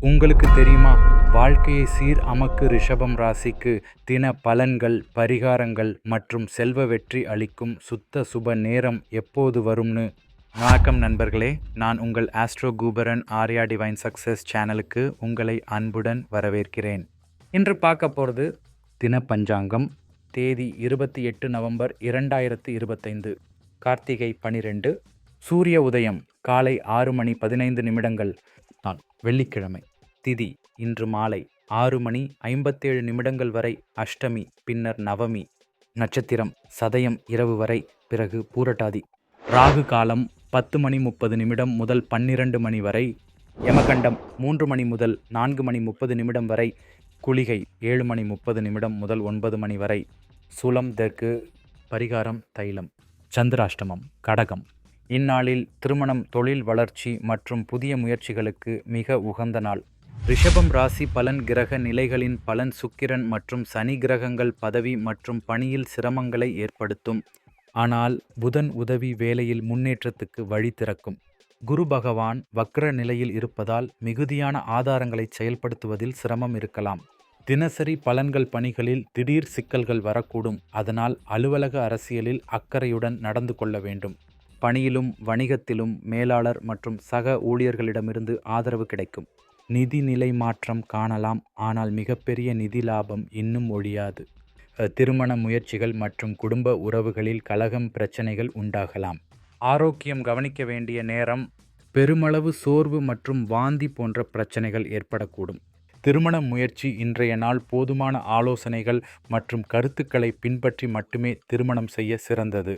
உங்களுக்கு தெரியுமா? வாழ்க்கையை சீர் அமக்கு ரிஷபம் ராசிக்கு தின பலன்கள் பரிகாரங்கள் மற்றும் செல்வ வெற்றி அளிக்கும் சுத்த சுப நேரம் எப்போது வரும்னு? வணக்கம் நண்பர்களே. நான் உங்கள் astro Kuberan Arya divine success சேனலுக்கு உங்களை அன்புடன் வரவேற்கிறேன். இன்று பார்க்க போகிறது தின பஞ்சாங்கம் தேதி இருபத்தி எட்டு நவம்பர் இரண்டாயிரத்து இருபத்தைந்து கார்த்திகை பனிரெண்டு சூரிய உதயம் காலை ஆறு மணி பதினைந்து நிமிடங்கள் நாள் வெள்ளிக்கிழமை திதி இன்று மாலை ஆறு மணி ஐம்பத்தேழு நிமிடங்கள் வரை அஷ்டமி பின்னர் நவமி நட்சத்திரம் சதயம் இரவு வரை பிறகு பூரட்டாதி. ராகு காலம் பத்து மணி முப்பது நிமிடம் முதல் பன்னிரண்டு மணி வரை யமகண்டம் மூன்று மணி முதல் நான்கு மணி முப்பது நிமிடம் வரை குளிகை ஏழு மணி முப்பது நிமிடம் முதல் ஒன்பது மணி வரை. சுலம் தெற்கு பரிகாரம் தைலம். சந்திராஷ்டமம் கடகம். இந்நாளில் திருமணம் தொழில் வளர்ச்சி மற்றும் புதிய முயற்சிகளுக்கு மிக உகந்த நாள். ரிஷபம் ராசி பலன் கிரக நிலைகளின் பலன் சுக்கிரன் மற்றும் சனி கிரகங்கள் பதவி மற்றும் பணியில் சிரமங்களை ஏற்படுத்தும். ஆனால் புதன் உதவி வேலையில் முன்னேற்றத்துக்கு வழி திறக்கும். குரு பகவான் வக்ர நிலையில் இருப்பதால் மிகுதியான ஆதாரங்களை செயல்படுத்துவதில் சிரமம் இருக்கலாம். தினசரி பலன்கள் பணிகளில் திடீர் சிக்கல்கள் வரக்கூடும். அதனால் அலுவலக அரசியலில் அக்கறையுடன் நடந்து கொள்ள வேண்டும். பணியிலும் வணிகத்திலும் மேலாளர் மற்றும் சக ஊழியர்களிடமிருந்து ஆதரவு கிடைக்கும். நிதி நிலை மாற்றம் காணலாம் ஆனால் மிகப்பெரிய நிதி லாபம் இன்னும் ஒழியாது. திருமண முயற்சிகள் மற்றும் குடும்ப உறவுகளில் கலகம் பிரச்சனைகள் உண்டாகலாம். ஆரோக்கியம் கவனிக்க வேண்டிய நேரம் பெருமளவு சோர்வு மற்றும் வாந்தி போன்ற பிரச்சனைகள் ஏற்படக்கூடும். திருமண முயற்சி இன்றைய நாள் போதுமான ஆலோசனைகள் மற்றும் கருத்துக்களை பின்பற்றி மட்டுமே திருமணம் செய்ய சிறந்தது.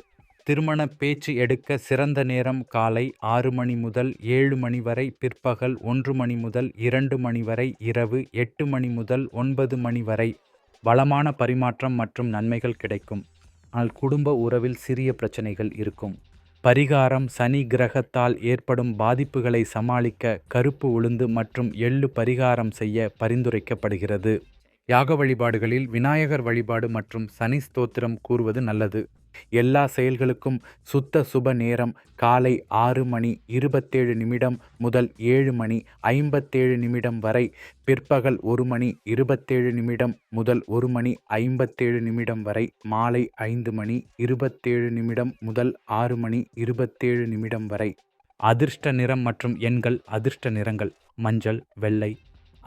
திருமண பேச்சு எடுக்க சிறந்த நேரம் காலை ஆறு மணி முதல் ஏழு மணி வரை பிற்பகல் ஒன்று மணி முதல் இரண்டு மணி வரை இரவு எட்டு மணி முதல் ஒன்பது மணி வரை. வளமான பரிமாற்றம் மற்றும் நன்மைகள் கிடைக்கும். ஆனால் குடும்ப உறவில் சிறிய பிரச்சனைகள் இருக்கும். பரிகாரம் சனி கிரகத்தால் ஏற்படும் பாதிப்புகளை சமாளிக்க கருப்பு உளுந்து மற்றும் எள்ளு பரிகாரம் செய்ய பரிந்துரைக்கப்படுகிறது. யாக வழிபாடுகளில் விநாயகர் வழிபாடு மற்றும் சனி ஸ்தோத்திரம் கூறுவது நல்லது. எல்லா செயல்களுக்கும் சுத்த சுப நேரம் காலை ஆறு மணி இருபத்தேழு நிமிடம் முதல் ஏழு மணி ஐம்பத்தேழு நிமிடம் வரை பிற்பகல் ஒரு மணி இருபத்தேழு நிமிடம் முதல் ஒரு மணி ஐம்பத்தேழு நிமிடம் வரை மாலை ஐந்து மணி இருபத்தேழு நிமிடம் முதல் ஆறு மணி இருபத்தேழு நிமிடம் வரை. அதிர்ஷ்ட நிறம் மற்றும் எண்கள் அதிர்ஷ்ட நிறங்கள் மஞ்சள் வெள்ளை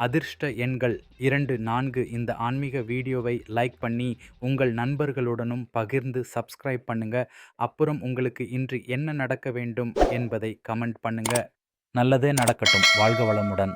அதிர்ஷ்ட எண்கள் இரண்டு நான்கு இந்த ஆன்மீக வீடியோவை லைக் பண்ணி உங்கள் நண்பர்களுடனும் பகிர்ந்து சப்ஸ்கிரைப் பண்ணுங்க. அப்புறம் உங்களுக்கு இன்று என்ன நடக்க வேண்டும் என்பதை கமெண்ட் பண்ணுங்க. நல்லதே நடக்கட்டும். வாழ்க வளமுடன்.